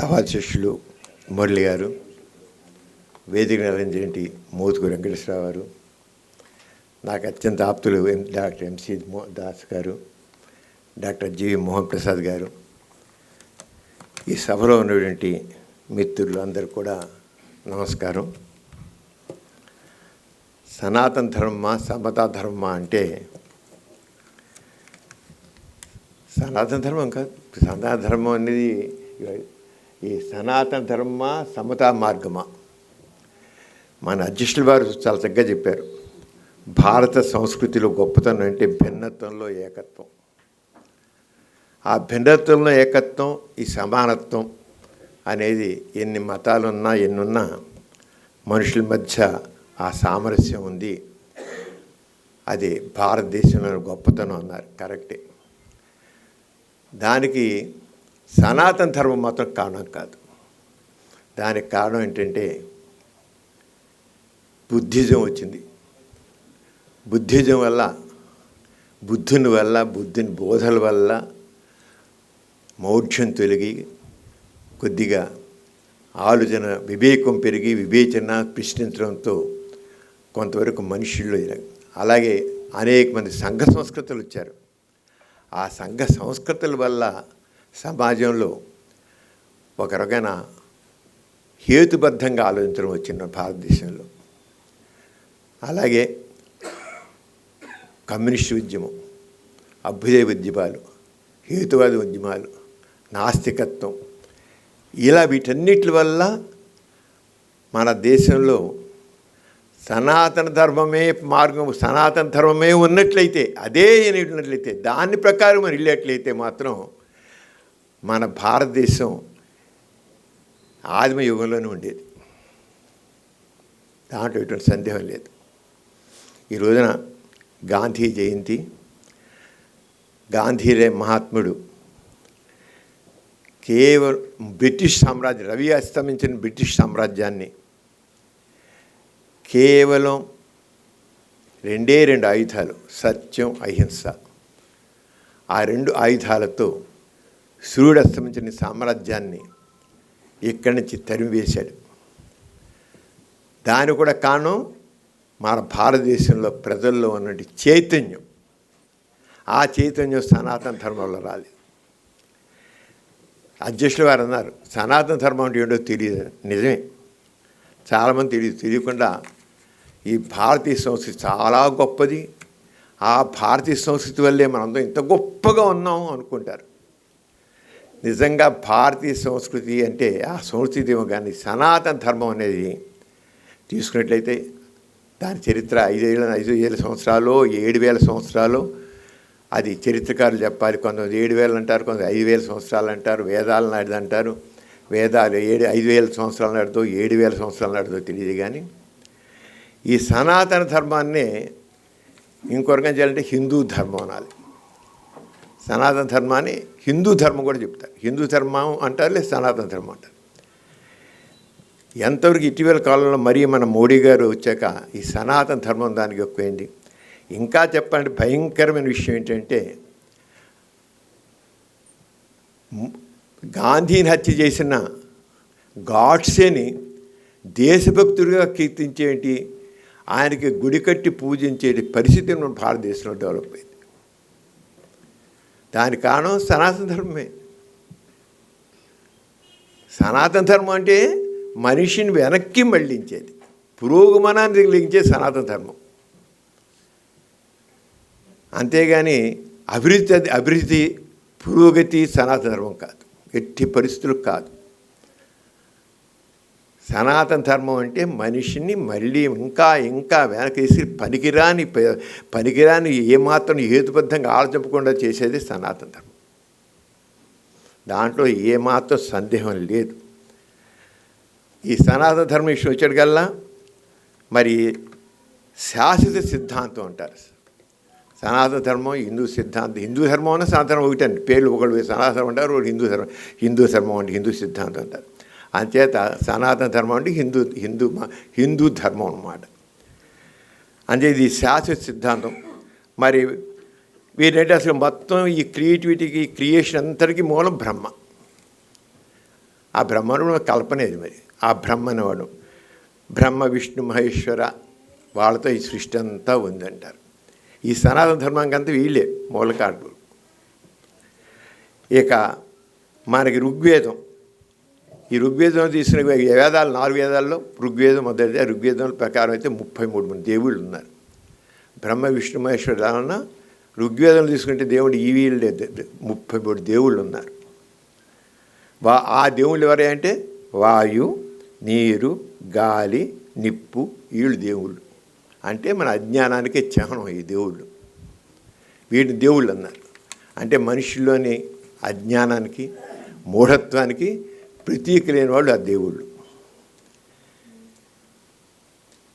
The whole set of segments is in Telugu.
సభాధ్యక్షులు మురళి గారు వేదిక నిర్వహించేటి మోతుకు వెంకటేశ్వరరావు గారు నాకు అత్యంత ఆప్తులు ఎం- డాక్టర్ ఎంసి దాస్ గారు డాక్టర్ జీవి మోహన్ ప్రసాద్ గారు. ఈ సభలో ఉన్నటువంటి మిత్రులు అందరూ కూడా నమస్కారం. సనాతన ధర్మ సమతా ధర్మ అంటే సనాతన ధర్మం కాదు. సనాతన ధర్మం అనేది ఈ సనాతన ధర్మ సమతా మార్గమా? మన అధ్యక్షుల వారు చాలా చక్కగా చెప్పారు. భారత సంస్కృతిలో గొప్పతనం అంటే భిన్నత్వంలో ఏకత్వం. ఆ భిన్నత్వంలో ఏకత్వం ఈ సమానత్వం అనేది ఎన్ని మతాలున్నా ఎన్నున్నా మనుషుల మధ్య ఆ సామరస్యం ఉంది. అది భారతదేశంలో గొప్పతనం అన్నారు. కరెక్టే. దానికి సనాతన ధర్మం మాత్రం కారణం కాదు. దానికి కారణం ఏంటంటే బుద్ధిజం వచ్చింది. బుద్ధిజం వల్ల బుద్ధుని వల్ల బుద్ధుని బోధల వల్ల మౌఢ్యం తొలగి కొద్దిగా ఆలోచన వివేకం పెరిగి వివేచన ప్రశ్నించడంతో కొంతవరకు మనుషుల్లో అలాగే అనేక మంది సంఘ సంస్కృతులు వచ్చారు. ఆ సంఘ సంస్కృతుల వల్ల సమాజంలో ఒక రకమైన హేతుబద్ధంగా ఆలోచించడం వచ్చిన భారతదేశంలో. అలాగే కమ్యూనిస్ట్ ఉద్యమం అభ్యుదయ ఉద్యమాలు హేతువాద ఉద్యమాలు నాస్తికత్వం ఇలా వీటన్నిటి వల్ల మన దేశంలో సనాతన ధర్మమే మార్గం సనాతన ధర్మమే ఉన్నట్లయితే అదే ఉన్నట్లయితే దాని ప్రకారం మనం వెళ్ళేట్లయితే మాత్రం మన భారతదేశం ఆదిమ యుగంలోనే ఉండేది. దాంట్లో ఎటువంటి సందేహం లేదు. ఈ రోజున గాంధీ జయంతి గాంధీరే మహాత్ముడు కేవలం బ్రిటిష్ సామ్రాజ్యం రవి అస్తమించిన బ్రిటిష్ సామ్రాజ్యాన్ని కేవలం రెండే రెండు ఆయుధాలు సత్యం అహింస. ఆ రెండు ఆయుధాలతో సూర్యుడు అస్తమించిన సామ్రాజ్యాన్ని ఇక్కడి నుంచి తరిమివేశాడు. దాని కూడా కారణం మన భారతదేశంలో ప్రజల్లో ఉన్నటువంటి చైతన్యం. ఆ చైతన్యం సనాతన ధర్మంలో రాలేదు. అధ్యక్షులు వారు అన్నారు సనాతన ధర్మం అంటే ఏంటో తెలియదు. నిజమే. చాలామంది తెలియదు తెలియకుండా ఈ భారతీయ సంస్కృతి చాలా గొప్పది. ఆ భారతీయ సంస్కృతి వల్లే మనందరం ఇంత గొప్పగా ఉన్నాం అనుకుంటారు. నిజంగా భారతీయ సంస్కృతి అంటే ఆ సంస్కృతి కానీ సనాతన ధర్మం అనేది తీసుకున్నట్లయితే దాని చరిత్ర ఐదేళ్ళ ఐదు వేల సంవత్సరాలు ఏడు వేల సంవత్సరాలు. అది చరిత్రకారులు చెప్పాలి. కొంతమంది ఏడు వేలు అంటారు కొంతమంది ఐదు వేల సంవత్సరాలు అంటారు వేదాల నాటిది అంటారు. వేదాలు ఏడు ఐదు వేల సంవత్సరాల నాటుదో ఏడు వేల సంవత్సరాల నాటితో తెలియదు కానీ ఈ సనాతన ధర్మాన్నే ఇంకొరకం చేయాలంటే హిందూ ధర్మం అనాలి. సనాతన ధర్మాన్ని హిందూ ధర్మం కూడా చెప్తారు. హిందూ ధర్మం అంటారు లేదు సనాతన ధర్మం అంటారు. ఎంతవరకు ఇటీవల కాలంలో మరీ మన మోడీ గారు వచ్చాక ఈ సనాతన ధర్మం దానికి ఎక్కువైంది. ఇంకా చెప్పాలంటే భయంకరమైన విషయం ఏంటంటే గాంధీని హత్య చేసిన గాడ్సేని దేశభక్తుడిగా కీర్తించేటి ఆయనకి గుడి కట్టి పూజించేటి పరిస్థితి మన భారతదేశంలో డెవలప్ అయింది. దాని కారణం సనాతన ధర్మమే. సనాతన ధర్మం అంటే మనిషిని వెనక్కి మళ్ళించేది. పురోగమనాన్ని కలిగించే సనాతన ధర్మం. అంతేగాని అభివృద్ధి అభివృద్ధి పురోగతి సనాతన ధర్మం కాదు. ఎట్టి పరిస్థితులు కాదు. సనాతన ధర్మం అంటే మనిషిని మళ్ళీ ఇంకా ఇంకా వెనకేసి పనికిరాని పనికిరాని ఏమాత్రం హేతుబద్ధంగా ఆలోచింపకుండా చేసేది సనాతన ధర్మం. దాంట్లో ఏమాత్రం సందేహం లేదు. ఈ సనాతన ధర్మం విషయం వచ్చేటికల్లా మరి శాశ్వత సిద్ధాంతం అంటారు. సనాతన ధర్మం హిందూ సిద్ధాంతం హిందూ ధర్మం అన్న సనాతన ధర్మం ఒకటి అండి పేర్లు ఒకళ్ళు సనాతన ధర్మం అంటారు హిందూ ధర్మం. హిందూ ధర్మం అంటే హిందూ సిద్ధాంతం అంటారు. అంచేత సనాతన ధర్మం అంటే హిందూ హిందూ మ- హిందూ ధర్మం అన్నమాట. అంటే ఇది శాశ్వత సిద్ధాంతం. మరి వీరంటే అసలు మొత్తం ఈ క్రియేటివిటీకి క్రియేషన్ అంతటికీ మూలం బ్రహ్మ. ఆ బ్రహ్మను కల్పనేది మరి. ఆ బ్రహ్మ అనేవాడు బ్రహ్మ విష్ణు మహేశ్వర వాళ్ళతో ఈ సృష్టి అంతా ఉందంటారు. ఈ సనాతన ధర్మానికంతా వీళ్ళే మూలకారులు ఇక మనకి ఋగ్వేదం. ఈ ఋగ్వేదం తీసుకున్న వేదాలు నాలుగు వేదాల్లో ఋగ్వేదం మొదటిది. ఋగ్వేదం ప్రకారం అయితే ముప్పై మూడు మంది దేవుళ్ళు ఉన్నారు. బ్రహ్మ విష్ణు మహేశ్వరుడు అన్న ఋగ్వేదం తీసుకుంటే దేవుడు ఈ వీళ్ళే ముప్పై మూడు దేవుళ్ళు ఉన్నారు. వా ఆ దేవుళ్ళు ఎవరే అంటే వాయు నీరు గాలి నిప్పు వీళ్ళు దేవుళ్ళు. అంటే మన అజ్ఞానానికే చిహ్నం ఈ దేవుళ్ళు. వీటిని దేవుళ్ళు అన్నారు. అంటే మనుషుల్లోని అజ్ఞానానికి మూఢత్వానికి ప్రతీక లేని వాళ్ళు ఆ దేవుళ్ళు.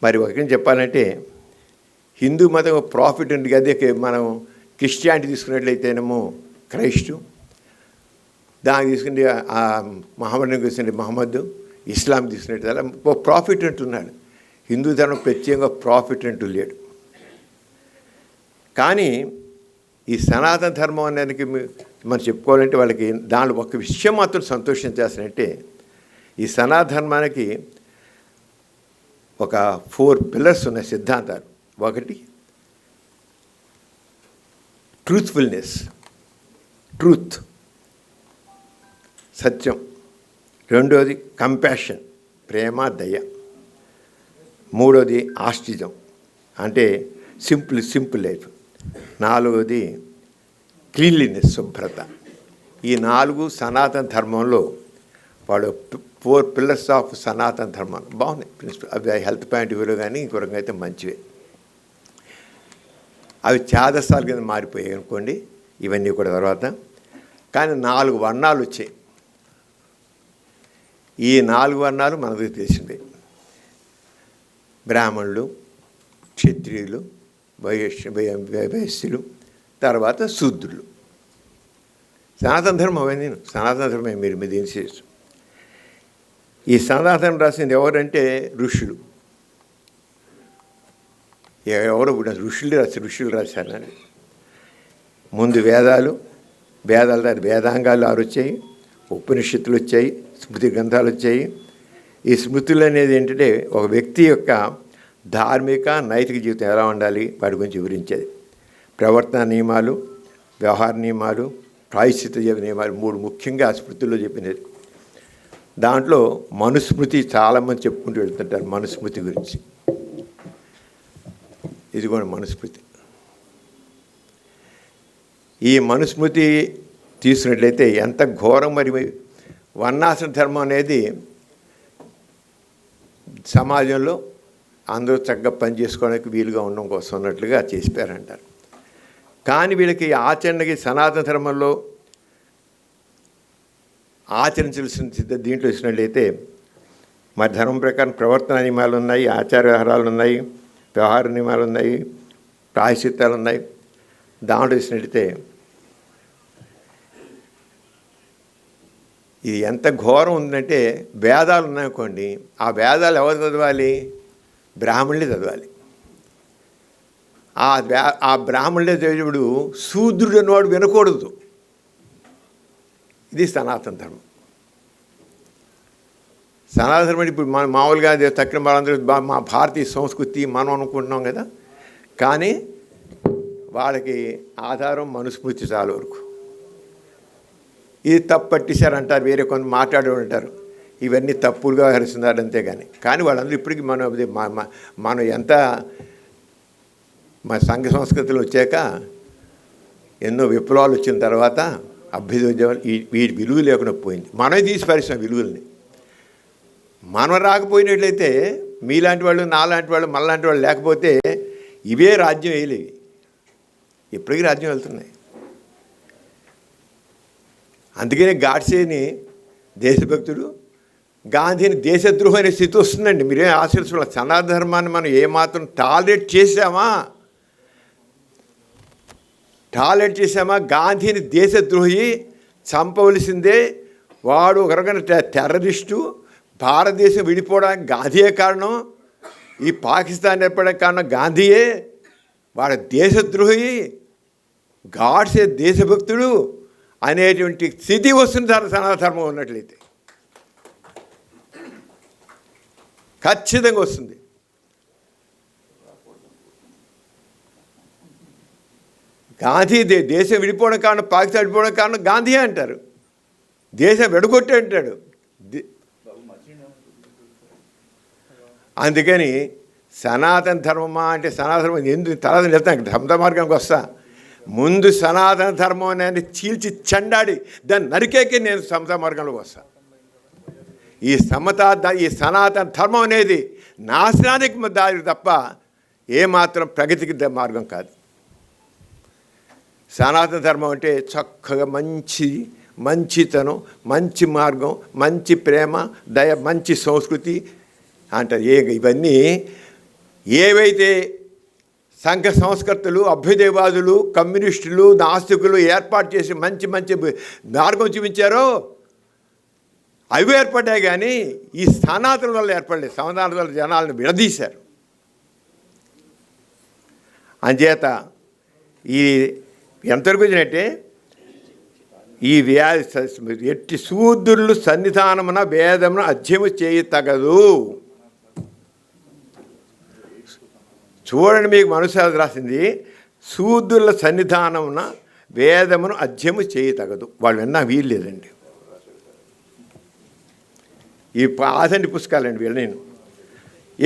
మరి ఒకటి చెప్పాలంటే హిందూ మతం ప్రాఫిట్ ఉంది అదే మనం క్రిస్టియానిటీ తీసుకున్నట్లయితేనేమో క్రైస్టు. దానికి తీసుకుంటే ఆ మహమ్మద్ని తీసుకుంటే మహమ్మద్ ఇస్లాం తీసుకున్నట్టు ఓ ప్రాఫిట్ అంటున్నాడు. హిందూ ధర్మం ప్రత్యేకంగా ప్రాఫిట్ అంటూ లేడు. కానీ ఈ సనాతన ధర్మం అనేది మనం చెప్పుకోవాలంటే వాళ్ళకి దాంట్లో ఒక విషయం మాత్రం సంతోషం ఈ సనాధర్మానికి ఒక ఫోర్ పిల్లర్స్ ఉన్న సిద్ధాంతాలు. ఒకటి ట్రూత్ఫుల్నెస్ ట్రూత్ సత్యం. రెండోది కంపాషన్ ప్రేమ దయ. మూడోది ఆస్టిజం అంటే సింపుల్ సింపుల్ లైఫ్ నాలుగోది క్లీన్లీనెస్ శుభ్రత ఈ నాలుగు సనాతన ధర్మంలో వాడు ఫోర్ పిల్లర్స్ ఆఫ్ సనాతన ధర్మం బాగున్నాయి ప్రిన్సిపల్ అవి హెల్త్ పాయింట్ వ్యూలో కానీ ఇంకొక రకంగా అయితే మంచివే అవి చాదస్తాల కింద మారిపోయాయి అనుకోండి ఇవన్నీ కూడా తర్వాత కానీ నాలుగు వర్ణాలు వచ్చాయి ఈ నాలుగు వర్ణాలు మనకు తెలిసిందే బ్రాహ్మణులు క్షత్రియులు వైశ్య వైశ్యులు తర్వాత శూద్రులు. సనాతన ధర్మం అవన్నీ సనాతన ధర్మం మీరు మీద చేసు. ఈ సనాతనం రాసింది ఎవరంటే ఋషులు. ఎవరు కూడా ఋషులు రాసి ఋషులు రాశారని ముందు వేదాలు వేదాల దాని వేదాంగాలు ఆరు వచ్చాయి ఉపనిషత్తులు వచ్చాయి స్మృతి గ్రంథాలు వచ్చాయి. ఈ స్మృతులు అనేది ఏంటంటే ఒక వ్యక్తి యొక్క ధార్మిక నైతిక జీవితం ఎలా ఉండాలి? వాటి గురించి వివరించేది. ప్రవర్తన నియమాలు వ్యవహార నియమాలు ప్రాయశ్చిత జీవ నియమాలు మూడు ముఖ్యంగా ఆ చెప్పినది దాంట్లో మనుస్మృతి చాలామంది చెప్పుకుంటూ వెళ్తుంటారు మనుస్మృతి గురించి. ఇది కూడా మనుస్మృతి. ఈ మనుస్మృతి తీసుకున్నట్లయితే ఎంత ఘోరం మరి వర్ణాశ్రమ ధర్మం అనేది సమాజంలో అందరూ చక్కగా పని చేసుకోవడానికి వీలుగా ఉండడం కోసం ఉన్నట్లుగా చేసిపోయారంటారు కానీ వీళ్ళకి ఆచరణకి సనాతన ధర్మంలో ఆచరించాల్సిన దీంట్లో ఇచ్చినట్లయితే మరి ధర్మం ప్రకారం ప్రవర్తన నియమాలు ఉన్నాయి ఆచార వ్యవహారాలు ఉన్నాయి వ్యవహార నియమాలు ఉన్నాయి ప్రాయశ్చిత్తాలు ఉన్నాయి. దాంట్లో ఇచ్చినట్లయితే ఇది ఎంత ఘోరం ఉందంటే వేదాలు ఉన్నాయనుకోండి ఆ వేదాలు ఎవరు చదవాలి? బ్రాహ్మణులే చదవాలి. ఆ వ్యా ఆ బ్రాహ్మణుడే దేవుడు శూద్రుడు అన్నవాడు వినకూడదు. ఇది సనాతన ధర్మం. సనాతన ధర్మం ఇప్పుడు మన మామూలుగా తక్కిన వాళ్ళందరూ మా భారతీయ సంస్కృతి మనం అనుకుంటున్నాం కదా. కానీ వాళ్ళకి ఆధారం మనుస్మృతి చాలా వరకు. ఇది తప్పు పట్టేశారు అంటారు వేరే కొంత మాట్లాడే ఉంటారు. ఇవన్నీ తప్పులుగా వ్యవహరిస్తున్నారు అంతే కానీ కానీ వాళ్ళందరూ ఇప్పటికీ మనం మనం ఎంత మా సంఘ సంస్కృతులు వచ్చాక ఎన్నో విప్లవాలు వచ్చిన తర్వాత అభ్యుదయం వీటి విలువ లేకుండా పోయింది. మనమే తీసి పరిశ్రమ విలువల్ని. మనం రాకపోయినట్లయితే మీలాంటి వాళ్ళు నాలాంటి వాళ్ళు మనలాంటి వాళ్ళు లేకపోతే ఇవే రాజ్యం వేయలేవి. ఇప్పటికీ రాజ్యం వెళ్తున్నాయి. అందుకనే గాడ్సేని దేశభక్తుడు గాంధీని దేశద్రోహం అనే స్థితి వస్తుందండి. మీరేం ఆశిస్తున్న సనాతన ధర్మాన్ని మనం ఏమాత్రం టాలరేట్ చేసామా టాలెంట్ చేసామా గాంధీని దేశద్రోహి చంపవలసిందే. వాడు ఒక రకమైన టెర్రరిస్టు. భారతదేశం విడిపోవడానికి గాంధీయే కారణం. ఈ పాకిస్తాన్ ఏర్పడడానికి కారణం గాంధీయే. వాడు దేశద్రోహి. గాడ్సే దేశభక్తుడు అనేటువంటి స్థితి వస్తుంది సార్ సనాతనం ఉన్నట్లయితే. ఖచ్చితంగా వస్తుంది. గాంధీ దే దేశం విడిపోవడం కారణం పాకిస్తాన్ విడిపోవడం కారణం గాంధీ అంటారు. దేశం విడగొట్టి అంటాడు. అందుకని సనాతన ధర్మమా అంటే సనాతన ధర్మం ఎందుకు తర్వాత చెప్తాను ధర్మ మార్గానికి వస్తా. ముందు సనాతన ధర్మం అనేది చీల్చి చండాడి దాన్ని నరికేకి నేను సమత మార్గంలోకి వస్తా. ఈ సమత ఈ సనాతన ధర్మం అనేది నాశనానికి దారి తప్ప ఏమాత్రం ప్రగతికి ద- మార్గం కాదు. సనాతన ధర్మం అంటే చక్కగా మంచి మంచితనం మంచి మార్గం మంచి ప్రేమ దయ మంచి సంస్కృతి అంటారు. ఏ ఇవన్నీ ఏవైతే సంఘ సంస్కర్తలు అభ్యుదయవాదులు కమ్యూనిస్టులు నాస్తికులు ఏర్పాటు చేసి మంచి మంచి మార్గం చూపించారో అవి ఏర్పడ్డాయి కానీ ఈ సనాతన వల్ల ఏర్పడలేదు. సమాధానం వల్ల జనాలను విడదీశారు. అంచేత ఈ ఎంతవరకు వచ్చినట్టే ఈ వ్యాధి ఎట్టి శూద్రులు సన్నిధానమున భేదమున అధ్యయము చేయతగదు చూడండి మీకు మనసు రాసింది? శూద్రుల సన్నిధానమున వేదమును అధ్యయము చేయతగదు వాళ్ళు విన్నా వీలు లేదండి ఈ ఆదండి పుస్తకాలండి వీళ్ళు నేను.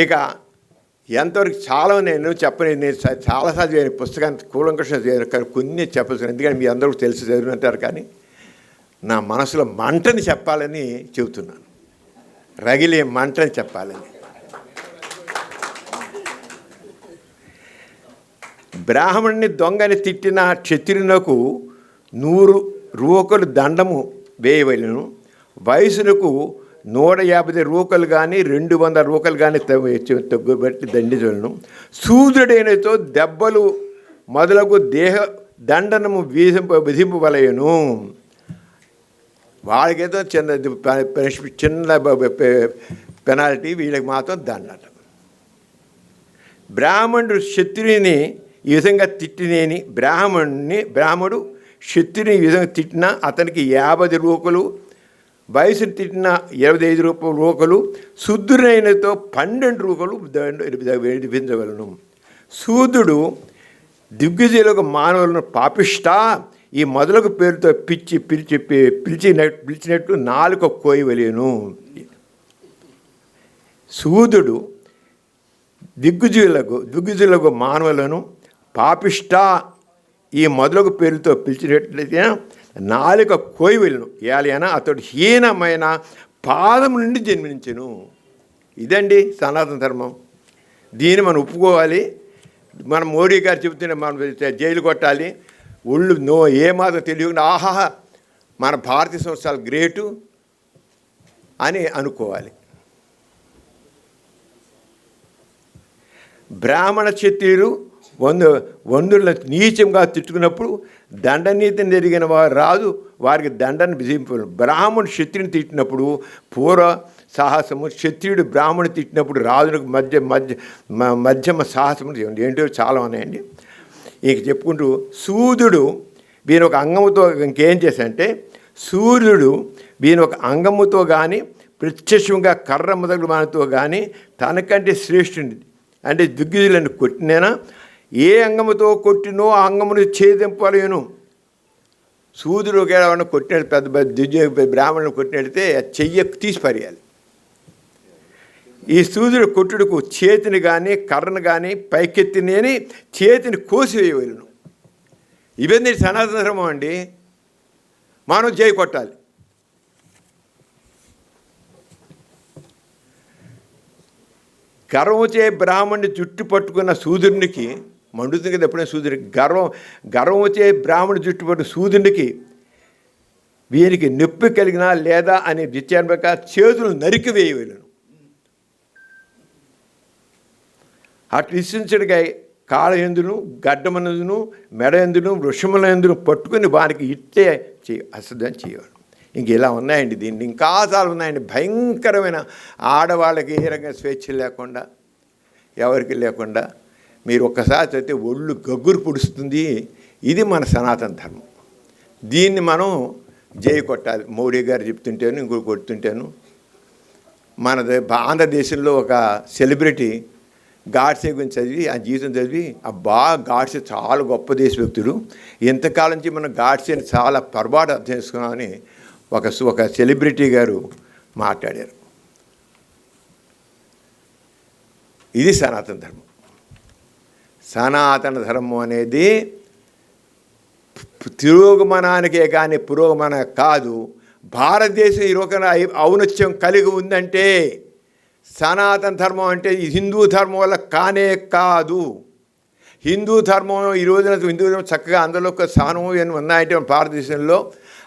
ఇక ఎంతవరకు చాలా నేను చెప్పలేదు నేను చాలాసార్లు చదివాను పుస్తకాన్ని కూలంకృష్ణ చదివాను కానీ కొన్ని చెప్పచ్చు ఎందుకంటే మీ అందరూ తెలిసి చదివినంటారు కానీ నా మనసులో మంటని చెప్పాలని చెబుతున్నాను. రగిలే మంటని చెప్పాలని. బ్రాహ్మణుని దొంగని తిట్టిన క్షత్రియునకు నూరు రూకలు దండము వేయవలను వయసునకు నూట యాభై రూకలు కానీ రెండు వందల రూకలు కానీ తగ్గుబట్టి దండించవలను సూర్యుడైనతో దెబ్బలు మొదలగు దేహ దండనము వీధింప విధింపవలయను వాళ్ళకేదో చిన్న చిన్న పెనాల్టీ వీళ్ళకి మాత్రం దండట. బ్రాహ్మణుడు క్షత్రియుని ఈ విధంగా తిట్టినేని బ్రాహ్మణుని బ్రాహ్మడు క్షత్రియుని ఈ విధంగా తిట్టినా అతనికి యాభై రూపలు వయసు తిట్టిన ఇరవై ఐదు రూప రూకలు శుద్ధునైనతో పన్నెండు రూకలు విధించగలను సూదుడు దిగ్విజయులకు మానవులను పాపిష్ట ఈ మొదలగు పేరుతో పిచ్చి పిలిచి పిలిచినట్టు పిలిచినట్టు నాలుక కోయవలేను. సూదుడు దిగ్గుజులకు దిగ్గుజులకు మానవులను పాపిష్ట ఈ మొదలగు పేరుతో పిలిచినట్లయితే నాలుక కోయి ఏలైనా అతడు హీనమైన పాదం నుండి జన్మించెను. ఇదండి సనాతన ధర్మం. దీన్ని మనం ఒప్పుకోవాలి. మన మోడీ గారు చెబుతున్న మనం జైలు కొట్టాలి. ఒళ్ళు నో ఏమాత్రం తెలియకుండా ఆహాహా మన భారతీయ సంస్థలు గ్రేటు అని అనుకోవాలి. బ్రాహ్మణ క్షత్రియులు వందు వందుల నీచంగా తిట్టుకున్నప్పుడు దండనీతిని జరిగిన వారు రాదు. వారికి దండను విధింపు బ్రాహ్మణుడు క్షత్రిని తిట్టినప్పుడు పూర్వ సాహసము క్షత్రియుడు బ్రాహ్మణుడు తిట్టినప్పుడు రాజులకు మధ్య మధ్య మ- మధ్యమ సాహసము చేయండి ఏంటో చాలా ఉన్నాయండి. ఇక చెప్పుకుంటూ సూర్యుడు వీని ఒక అంగముతో ఇంకేం చేశాడంటే సూర్యుడు వీని ఒక అంగముతో కానీ ప్రత్యక్షంగా కర్ర మొదలు మానతో కానీ తనకంటే శ్రేష్ఠుని అంటే దిగ్గుజులను కొట్టినైనా ఏ అంగముతో కొట్టినో ఆ అంగమును ఛేదింపలేను. సూదుడు ఒకవేళ కొట్టినట్టు పెద్ద పెద్ద దివ్య బ్రాహ్మణులు కొట్టినట్టే ఆ చెయ్య తీసి పరియాలి. ఈ సూదుడు కొట్టుడుకు చేతిని కానీ కర్రను కానీ పైకెత్తినేని చేతిని కోసివేయవలను. ఇవన్నీ సనాతన ధర్మం అండి. మనం చేయి కొట్టాలి. గర్వచే బ్రాహ్మణ్ణి జుట్టు పట్టుకున్న సూర్యునికి మండుతుంది కదా ఎప్పుడైనా సూర్యుడికి. గర్వం గర్వం వచ్చే జుట్టు పట్టు సూర్యునికి వీరికి నొప్పి కలిగినా లేదా అనే విచారణ ప్రకారం చేతులు నరికి వేయవలను. అట్లు ఇసించడిగా కాళ ఎందును గడ్డమనందును మెడ ఎందును వృషముల ఎందును పట్టుకుని వారికి ఇట్టే చేయ అసలు చేయవాడు ఇంక ఇలా ఉన్నాయండి దీన్ని. ఇంకా చాలా ఉన్నాయండి. భయంకరమైన ఆడవాళ్ళకి ఏ రకంగా స్వేచ్ఛ లేకుండా ఎవరికి లేకుండా మీరు ఒక్కసారి చదివితే ఒళ్ళు గగ్గురు పుడుస్తుంది. ఇది మన సనాతన ధర్మం. దీన్ని మనం జై కొట్టాలి. మోడీ గారు చెప్తుంటాను ఇంకోటి కొడుతుంటాను. మన ఆంధ్రదేశంలో ఒక సెలబ్రిటీ గాడ్సే గురించి చదివి ఆ జీవితం చదివి అబ్బా గాడ్సే చాలా గొప్ప దేశ వ్యక్తుడు ఇంతకాలం నుంచి మనం గాడ్సేని చాలా పొరపాటు అర్థం చేసుకున్నామని ఒక సు- ఒక సెలబ్రిటీ గారు మాట్లాడారు. ఇది సనాతన ధర్మం. సనాతన ధర్మం అనేది తిరోగమనానికే కానీ పురోగమన కాదు. భారతదేశం ఈ ఔనత్యం కలిగి ఉందంటే సనాతన ధర్మం అంటే హిందూ ధర్మం వల్ల కానే కాదు. హిందూ ధర్మం ఈ రోజున హిందూ ధర్మం చక్కగా అందులో ఒక స్థానం అని ఉన్నాయంటే మన భారతదేశంలో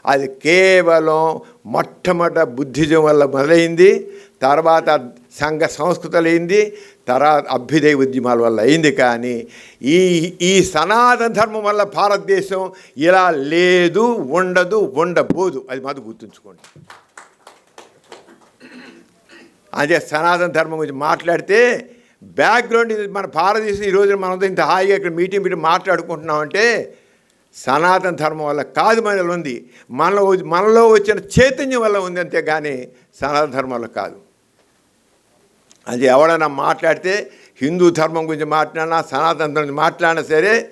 అది కేవలం మొట్టమొదట బుద్ధిజం వల్ల మొదలైంది తర్వాత సంఘ సంస్కృతులు అయింది తర్వాత అభ్యుదయ ఉద్యమాల వల్ల అయింది. కానీ ఈ ఈ సనాతన ధర్మం వల్ల భారతదేశం ఇలా లేదు ఉండదు ఉండబోదు. అది మాత్రం గుర్తుంచుకోండి. అదే సనాతన ధర్మం గురించి మాట్లాడితే బ్యాక్గ్రౌండ్ మన భారతదేశం ఈరోజు మనం ఇంత హాయిగా ఇక్కడ మీటింగ్ పెట్టి మాట్లాడుకుంటున్నామంటే సనాతన ధర్మం వల్ల కాదు మనలో ఉంది. మనలో మనలో వచ్చిన చైతన్యం వల్ల ఉంది అంతేగాని కానీ సనాతన ధర్మం వల్ల కాదు. అది ఎవడైనా మాట్లాడితే హిందూ ధర్మం గురించి మాట్లాడినా సనాతన ధర్మం గురించి మాట్లాడినా సరే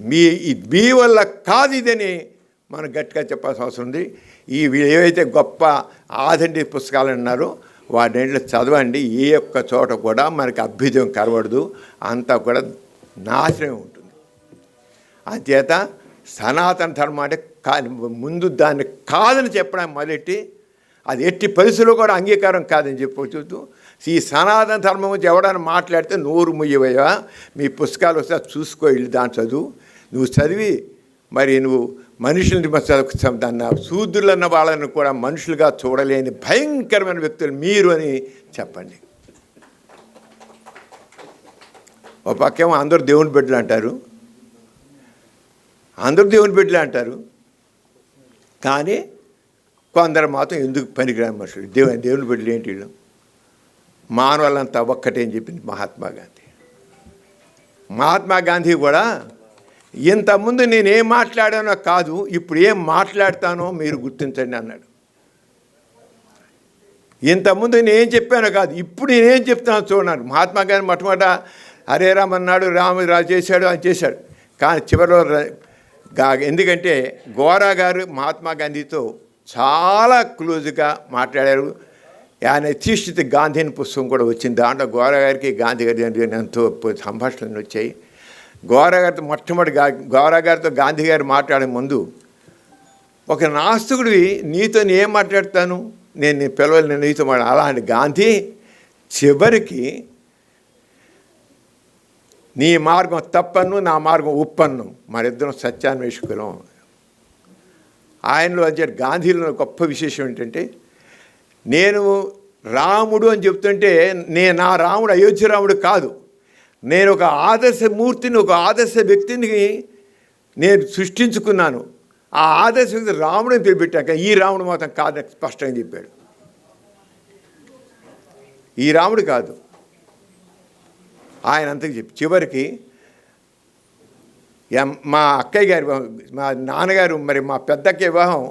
మీ ఈ మీ వల్ల కాదు ఇదని మనం గట్టిగా చెప్పాల్సిన అవసరం ఉంది. ఈ ఏవైతే గొప్ప ఆధంటి పుస్తకాలు అన్నారో వాటిలో చదవండి. ఏ ఒక్క చోట కూడా మనకి అభ్యుదయం కనబడదు. అంతా కూడా నాశనం ఉంటుంది. అంచేత సనాతన ధర్మం అంటే కా ముందు దాన్ని కాదని చెప్పడం మొదలెట్టి అది ఎట్టి పరిస్థితుల్లో కూడా అంగీకారం కాదని చెప్పి చూస్తూ ఈ సనాతన ధర్మం గురించి ఎవడైనా మాట్లాడితే నోరు ముయ్యవయ్యా మీ పుస్తకాలు వస్తే చూసుకో వెళ్ళి దాని చదువు. నువ్వు చదివి మరి నువ్వు మనుషుల్ని చదువు దాన్ని శూద్రులన్న వాళ్ళని కూడా మనుషులుగా చూడలేని భయంకరమైన వ్యక్తులు మీరు అని చెప్పండి. ఒక పక్కేమో అందరూ దేవుని బిడ్డలు అంటారు. అందరూ దేవుని బిడ్డలే అంటారు. కానీ కొందరు మాత్రం ఎందుకు పనికిరాని మనుషులు? దేవుని దేవుని బిడ్డలు ఏంటి వీళ్ళు? మానవులంతా ఒక్కటే అని చెప్పింది మహాత్మా గాంధీ. మహాత్మా గాంధీ కూడా ఇంతకుముందు నేనేం మాట్లాడానో కాదు ఇప్పుడు ఏం మాట్లాడతానో మీరు గుర్తించండి అన్నాడు. ఇంతకుముందు నేనేం చెప్పానో కాదు ఇప్పుడు నేనేం చెప్తానో చూడన్నాడు మహాత్మా గాంధీ మొట్టమొదట హరే రామ్ అన్నాడు రాము చేశాడు అని చేశాడు. కానీ చివరిలో గా- ఎందుకంటే గోరా గారు మహాత్మా గాంధీతో చాలా క్లోజ్గా మాట్లాడారు. ఆయన తీష్టిత గాంధీ అని పుస్తకం కూడా వచ్చింది. దాంట్లో గోరా గారికి గాంధీ గారి ఎంతో సంభాషణలు వచ్చాయి. గోరా గారితో మొట్టమొదటి గోరా గారితో గాంధీ గారు మాట్లాడే ముందు ఒక నాస్తికుడివి నీతో నేను ఏం మాట్లాడతాను? నేను నీ పిల్లలు నేను నీతో మాట్లాడాలి అలాంటి గాంధీ చివరికి నీ మార్గం తప్పన్ను నా మార్గం ఉప్పన్ను. మరిద్దరం సత్యాన్వేషకులం ఆయనలో వచ్చే గాంధీలో గొప్ప విశేషం ఏంటంటే నేను రాముడు అని చెప్తుంటే నేను నా రాముడు అయోధ్య రాముడు కాదు. నేను ఒక ఆదర్శ మూర్తిని ఒక ఆదర్శ వ్యక్తిని నేను సృష్టించుకున్నాను. ఆ ఆదర్శ వ్యక్తి రాముడు అని పెట్టాక ఈ రాముడు మాత్రం కాదని స్పష్టంగా చెప్పాడు. ఈ రాముడు కాదు. ఆయన అంతకు చెప్పి చివరికి ఎం- మా అక్కయ్య గారి మా నాన్నగారు మరి మా పెద్దక్క వివాహం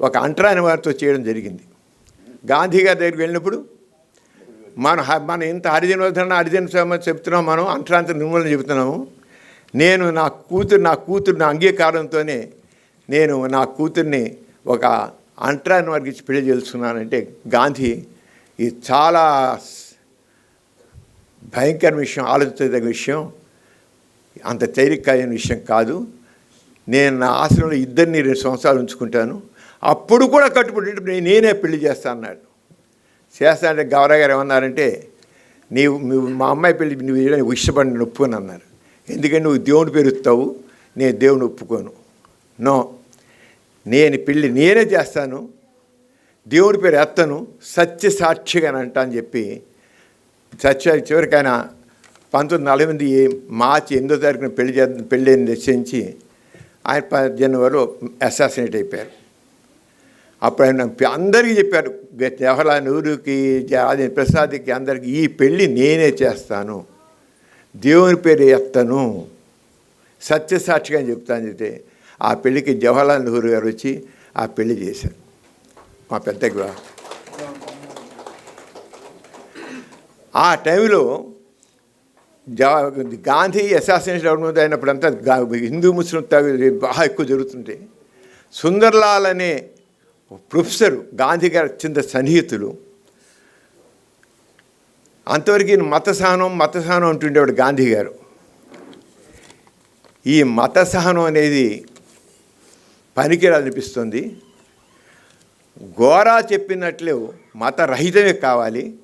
ఒక అంటరాని వారితో చేయడం జరిగింది. గాంధీ గారి దగ్గరికి వెళ్ళినప్పుడు మనం మన ఇంత హరిజన వర్ధన హరిజన సమ చెప్తున్నాం మనం అంటరాంత నిర్మూలన చెబుతున్నాము. నేను నా కూతురు నా కూతురు నా అంగీకారంతోనే నేను నా కూతుర్ని ఒక అంటరాని వారికి ఇచ్చి పెళ్ళి చేసుకున్నానంటే గాంధీ ఇది చాలా భయంకర విషయం ఆలోచించదగిన విషయం అంత తేలికైన విషయం కాదు. నేను నా ఆశ్రమంలో ఇద్దరిని రెండు సంవత్సరాలు ఉంచుకుంటాను. అప్పుడు కూడా కట్టుబడి నేను నేనే పెళ్ళి చేస్తాను అన్నాడు. చేస్తానంటే గౌరవ గారు ఏమన్నారంటే నీవు మా అమ్మాయి పెళ్ళి నువ్వు చేయడానికి ఇష్టపడిన ఒప్పుకొని అన్నారు. ఎందుకంటే నువ్వు దేవుని పేరు నేను దేవుని ఒప్పుకోను. నో. నేను పెళ్ళి నేనే చేస్తాను దేవుడి పేరు ఎత్తను సత్య సాక్షిగా అంటా అని చెప్పి సత్య చివరికి ఆయన పంతొమ్మిది నలభై ఎనిమిది మార్చి ఎనిమిదో తారీఖున పెళ్ళి చే పెళ్ళి నిశ్చయించి ఆయన జనవరిలో అసాసినేట్ అయిపోయారు. అప్పుడు ఆయన అందరికీ చెప్పారు జవహర్లాల్ నెహ్రూకి రాజేంద్ర ప్రసాద్కి అందరికీ ఈ పెళ్ళి నేనే చేస్తాను. దేవుని పేరు ఎత్తను. సత్యసాక్షిగా చెప్తాను చెప్తే ఆ పెళ్ళికి జవహర్లాల్ నెహ్రూ గారు వచ్చి ఆ పెళ్ళి చేశారు. మా పెద్దకి వివాహం ఆ టైంలో జా గాంధీ అసాసినేషన్ అవడం అయినప్పుడంతా హిందూ ముస్లిం తగు- బాగా ఎక్కువ జరుగుతుంటే సుందర్లాల్ అనే ప్రొఫెసర్ గాంధీ గారు అత్యంత సన్నిహితులు అంతవరకు మత సహనం మత సహనం అంటుండేవాడు గాంధీ గారు. ఈ మత సహనం అనేది పనికిరాదనిపిస్తుంది గోరా చెప్పినట్లు మత రహితమే కావాలి.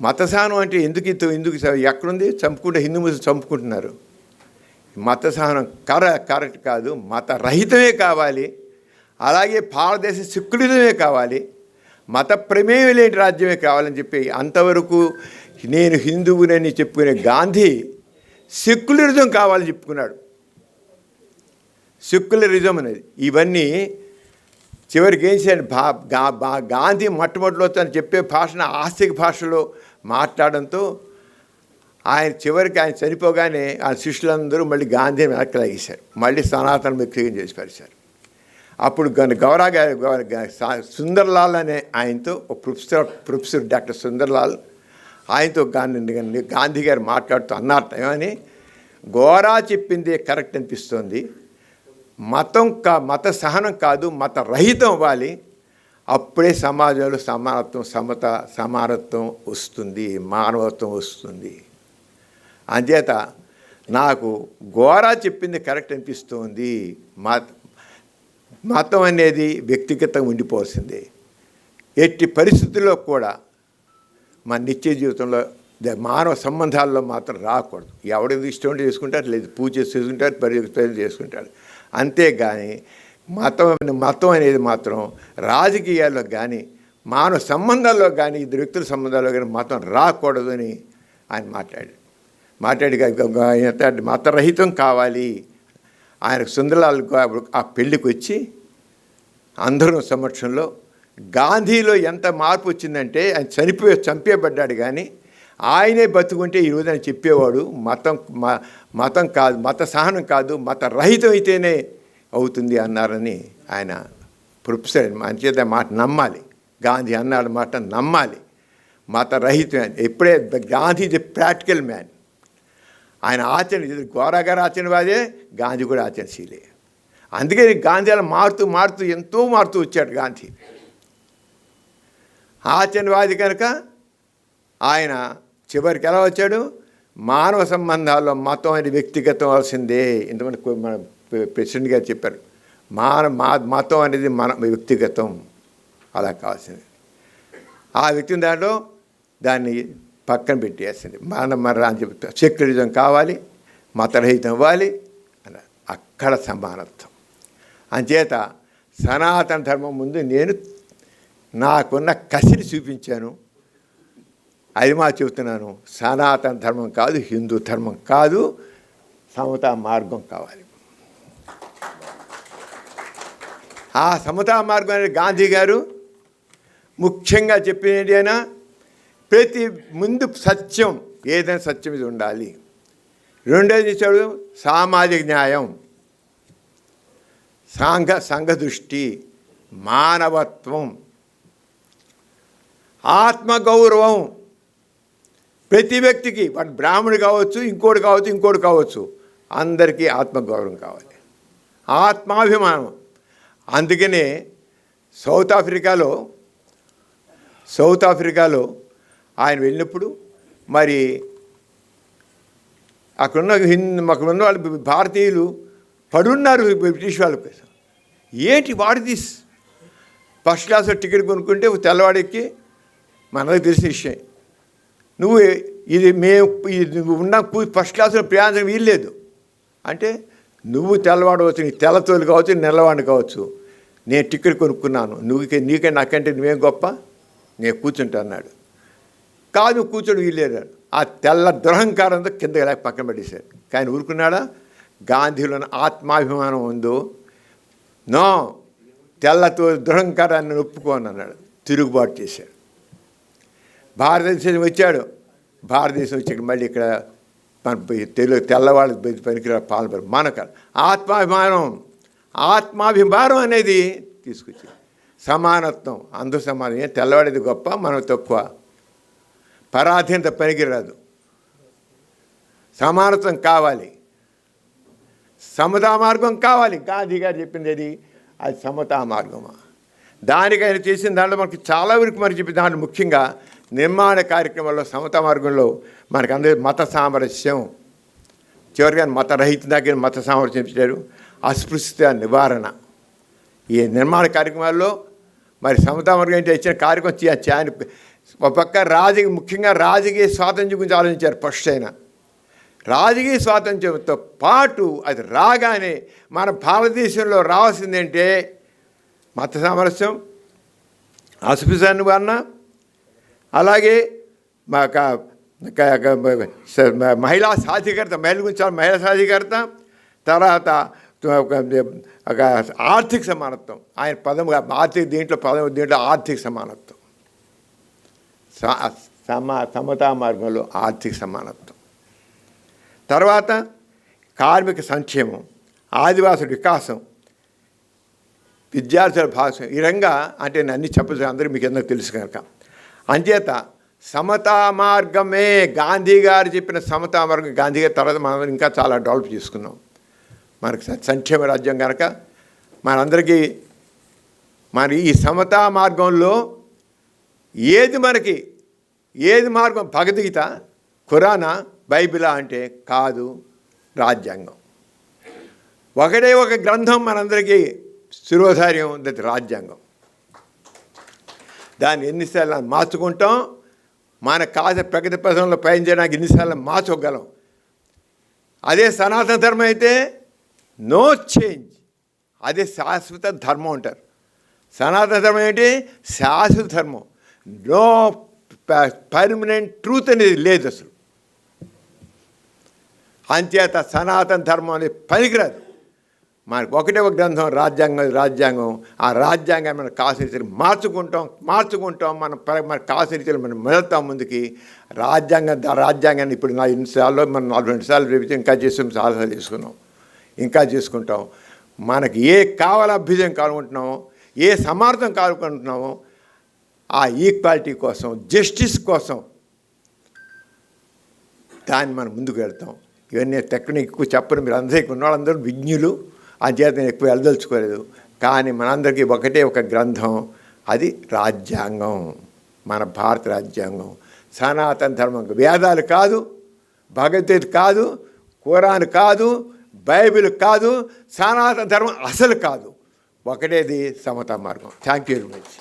మతసహనం అంటే ఎందుకు ఇంత- ఎందుకు ఎక్కడుంది? చంపుకుంటే హిందూ ముస్లిం చంపుకుంటున్నారు. మత సహనం కర కరెక్ట్ కాదు. మత రహితమే కావాలి. అలాగే భారతదేశ సెక్యులరిజమే కావాలి. మత ప్రమేయం లేని రాజ్యమే కావాలని చెప్పి అంతవరకు నేను హిందువునని చెప్పుకునే గాంధీ సెక్యులరిజం కావాలని చెప్పుకున్నాడు. సెక్యులరిజం అనేది ఇవన్నీ చివరికి ఏం చేయండి భా బా గాంధీ మొట్టమొదటిలో తను చెప్పే భాషను ఆస్తిక భాషలో మాట్లాడడంతో ఆయన చివరికి ఆయన చనిపోగానే ఆ శిష్యులందరూ మళ్ళీ గాంధీ వెనక్కి లాగేశారు మళ్ళీ సనాతన వ్యక్తిగతం చేసి పరిచారు. అప్పుడు గౌరా గారి సుందర్లాల్ అనే ఆయనతో ఒక ప్రొఫెసర్ ప్రొఫెసర్ డాక్టర్ సుందర్లాల్ ఆయనతో గాంధీ గాంధీ గారు మాట్లాడుతూ అన్నారు ఏమని? గోరా చెప్పింది కరెక్ట్ అనిపిస్తోంది. మతం కా మత సహనం కాదు మత రహితం అవ్వాలి. అప్పుడే సమాజంలో సమానత్వం సమత సమానత్వం వస్తుంది మానవత్వం వస్తుంది. అంచేత నాకు గోరా చెప్పింది కరెక్ట్ అనిపిస్తుంది. మత మతం అనేది వ్యక్తిగతంగా ఉండిపోవాల్సిందే. ఎట్టి పరిస్థితుల్లో కూడా మన నిత్య జీవితంలో మానవ సంబంధాల్లో మాత్రం రాకూడదు. ఎవడికి ఇష్టం ఉంటే చేసుకుంటారు లేదు పూజ చేసుకుంటారు పరి చేసుకుంటారు అంతేగాని మతం మతం అనేది మాత్రం రాజకీయాల్లో కానీ మానవ సంబంధాల్లో కానీ ఇద్దరు వ్యక్తుల సంబంధాల్లో కానీ మతం రాకూడదు అని ఆయన మాట్లాడాడు. మాట్లాడి మతరహితం కావాలి. ఆయన సుందరలాల్ ఆ పెళ్ళికి వచ్చి అందరం సమక్షంలో గాంధీలో ఎంత మార్పు వచ్చిందంటే ఆయన చనిపోయి చంపేయబడ్డాడు కానీ ఆయనే బతుకుంటే ఈరోజు ఆయన చెప్పేవాడు మతం మతం కాదు మత సహనం కాదు మత రహితం అయితేనే అవుతుంది అన్నారని ఆయన ప్రొఫెసర్ మంచిదే మాట నమ్మాలి. గాంధీ అన్నాడు మాట నమ్మాలి. మత ఎప్పుడే గాంధీ ది ప్రాక్టికల్ మ్యాన్. ఆయన ఆచరణ గోరా గారు ఆచరణవాదే గాంధీ కూడా ఆచరణశీలే. అందుకే గాంధీ అలా మారుతూ మారుతూ ఎంతో మారుతూ వచ్చాడు గాంధీ. ఆచరణవాది కనుక ఆయన చివరికి ఎలా వచ్చాడు? మానవ సంబంధాల్లో మతం అనేది వ్యక్తిగతం అవలసిందే ఇంతమంది మన ప్రెసిడెంట్ గారు చెప్పారు మాన మా మతం అనేది మన వ్యక్తిగతం. అలా కావాల్సింది. ఆ వ్యక్తిని దాంట్లో దాన్ని పక్కన పెట్టేసింది మన మన అని చెప్పి సెక్యులరిజం కావాలి మతరహితం ఇవ్వాలి అన్నారు అక్కడ సమానత్వం. అంచేత సనాతన ధర్మం ముందు నేను నాకున్న కసిని చూపించాను. అది మా చెబుతున్నాను. సనాతన ధర్మం కాదు హిందూ ధర్మం కాదు సమతా మార్గం కావాలి. ఆ సమతా మార్గం అనేది గాంధీ గారు ముఖ్యంగా చెప్పినది అయినా ప్రతి ముందు సత్యం ఏదైనా సత్యం ఇది ఉండాలి. రెండోది ఇచ్చాడు సామాజిక న్యాయం. సాంఘ సంఘ దృష్టి మానవత్వం. ఆత్మగౌరవం. ప్రతి వ్యక్తికి వాడు బ్రాహ్మణుడు కావచ్చు ఇంకోటి కావచ్చు ఇంకోటి కావచ్చు అందరికీ ఆత్మగౌరవం కావాలి. ఆత్మాభిమానం. అందుకనే సౌత్ ఆఫ్రికాలో సౌత్ ఆఫ్రికాలో ఆయన వెళ్ళినప్పుడు మరి అక్కడున్న హిందూ అక్కడున్న వాళ్ళు భారతీయులు పడున్నారు బ్రిటిష్ వాళ్ళ కోసం. ఏంటి వాడి దిస్? ఫస్ట్ క్లాస్లో టికెట్ కొనుక్కుంటే తెల్లవాడెక్కి మనకు తెలిసిన విషయం. నువ్వు ఇది మేము ఇది ఉన్న ఫస్ట్ క్లాస్లో ప్రయాణం వీల్లేదు. అంటే నువ్వు తెల్లవాడవచ్చు నీ తెల్లతోలు కావచ్చు నెల్లవాడిని కావచ్చు. నేను టికెట్ కొనుక్కున్నాను. నువ్వు నీకే నాకంటే నువ్వేం గొప్ప? నేను కూర్చుంటా అన్నాడు. కాదు కూర్చొని వీల్లేదు ఆ తెల్ల దురహంకారంతో కింద ఇలా పక్కన పడేశారు. కానీ ఊరుకున్నాడా? గాంధీలో ఆత్మాభిమానం ఉందో? నో తెల్లతో దురహంకారాన్ని ఒప్పుకోను అన్నాడు. తిరుగుబాటు చేశాడు. భారతదేశం వచ్చాడు. భారతదేశం వచ్చాక మళ్ళీ ఇక్కడ మన తెలుగు తెల్లవాళ్ళు పనికిరా పాల్పడు మనకు ఆత్మాభిమానం. ఆత్మాభిమానం అనేది తీసుకొచ్చింది. సమానత్వం అందు సమానం ఏం తెల్లవాడేది గొప్ప మనం తక్కువ. పరాధీనత పనికిరాదు సమానత్వం కావాలి. సమతా మార్గం కావాలి. గాంధీ గారు చెప్పింది అది అది సమతా మార్గమా? దానికి ఆయన చేసిన దాంట్లో మనకి చాలా వరకు మరి చెప్పి దాంట్లో ముఖ్యంగా నిర్మాణ కార్యక్రమంలో సమత మార్గంలో మనకు అందరి మత సామరస్యం. చివరిగా మతరహిత దగ్గర మత సామరస్యం ఇచ్చారు అస్పృశ్యత నివారణ. ఈ నిర్మాణ కార్యక్రమాల్లో మరి సమతా వర్గం ఏంటి ఇచ్చిన కార్యక్రమం చేయాలి ఒక పక్క రాజకీయ ముఖ్యంగా రాజకీయ స్వాతంత్ర్యం గురించి ఆలోచించారు ఫస్ట్ అయినా రాజకీయ స్వాతంత్ర్యంతో పాటు అది రాగానే మన భారతదేశంలో రావాల్సిందంటే మత సామరస్యం అస్పృశ్య నివారణ అలాగే మా మహిళా సాధికారత మహిళల గురించి మహిళా సాధికారత తర్వాత ఒక ఒక ఆర్థిక సమానత్వం. ఆయన పదం ఆర్థిక దీంట్లో పదం దీంట్లో ఆర్థిక సమానత్వం. స- సమ సమతా మార్గంలో ఆర్థిక సమానత్వం. తర్వాత కార్మిక సంక్షేమం ఆదివాసుల వికాసం విద్యార్థుల భాష ఈ రంగా అంటే నేను అన్ని చెప్పచ్చు అందరూ మీకు ఎందుకు తెలుసు కనుక. అంచేత సమతా మార్గమే గాంధీ గారు చెప్పిన సమతా మార్గం. గాంధీ గారి తర్వాత మనం ఇంకా చాలా డెవలప్ చేసుకున్నాం. మనకు సంక్షేమ రాజ్యం కనుక మనందరికీ మరి ఈ సమతా మార్గంలో ఏది మనకి ఏది మార్గం భగవద్గీత ఖురానా బైబిలా అంటే కాదు రాజ్యాంగం. ఒకటే ఒక గ్రంథం మనందరికీ శిరోధార్యం దట్ రాజ్యాంగం. దాన్ని ఎన్నిసార్లు మార్చుకుంటాం మన కాసే ప్రగతి పథంలో పయనించడానికి చేయడానికి ఎన్నిసార్లు మార్చుకోగలం. అదే సనాతన ధర్మం అయితే నో చేంజ్. అదే శాశ్వత ధర్మం అంటారు. సనాతన ధర్మం ఏంటి? శాశ్వత ధర్మం. నో పర్మనెంట్ ట్రూత్ అనేది లేదు అసలు. అంచేత సనాతన ధర్మం అనేది పనికిరాదు. మనకు ఒకటే ఒక గ్రంథం రాజ్యాంగం రాజ్యాంగం. ఆ రాజ్యాంగం మనం కాసిన మార్చుకుంటాం మార్చుకుంటాం. మనం ప- మన కాసిన రీతిలో మనం మెలుతాం ముందుకి. రాజ్యాంగం రాజ్యాంగాన్ని ఇప్పుడు నా ఎన్నిసార్లు మనం నలభై రెండు సార్లు రేపు ఇంకా చేసాం చాలాసార్లు చేసుకున్నాం. ఇంకా చేసుకుంటాం. మనకి ఏ కావాల అభ్యుదయం కావాలనుకుంటున్నామో ఏ సమార్థం కావాలనుకుంటున్నామో ఆ ఈక్వాలిటీ కోసం జస్టిస్ కోసం దాన్ని మనం ముందుకు వెళ్తాం. ఇవన్నీ టెక్నిక్ ఎక్కువ చెప్పరు మీరు అందరికీ ఉన్న వాళ్ళందరూ విజ్ఞులు ఆ నేను ఎక్కువ వెళ్ళదలుచుకోలేదు. కానీ మనందరికీ ఒకటే ఒక గ్రంథం అది రాజ్యాంగం మన భారత రాజ్యాంగం. సనాతన ధర్మం వేదాలు కాదు భగవద్గీత కాదు ఖురాన్ కాదు బైబిల్ కాదు సనాతన ధర్మం అసలు కాదు. ఒకటేది సమత మార్గం. Thank you very much.